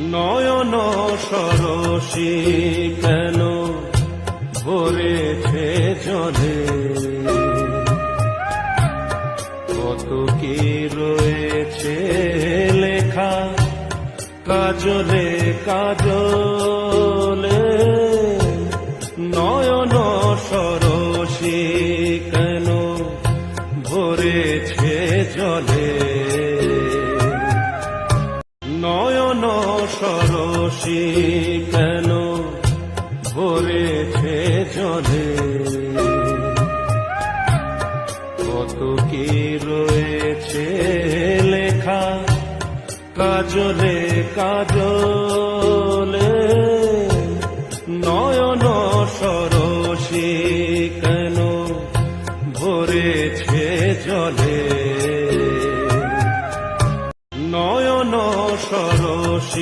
নয়ন সরসী কেন ভরেছে জলে? কত কি রয়েছে লেখা? কাজলে কাজলে। নয়ন সরসী কেন ভরেছে জলে? নয়ন সরসি কেন ভরেছে জলে? কত কি রয়েছে লেখা? কাজলে কাজ নয়ন সরসি কেন ভরেছে জলে? সরসী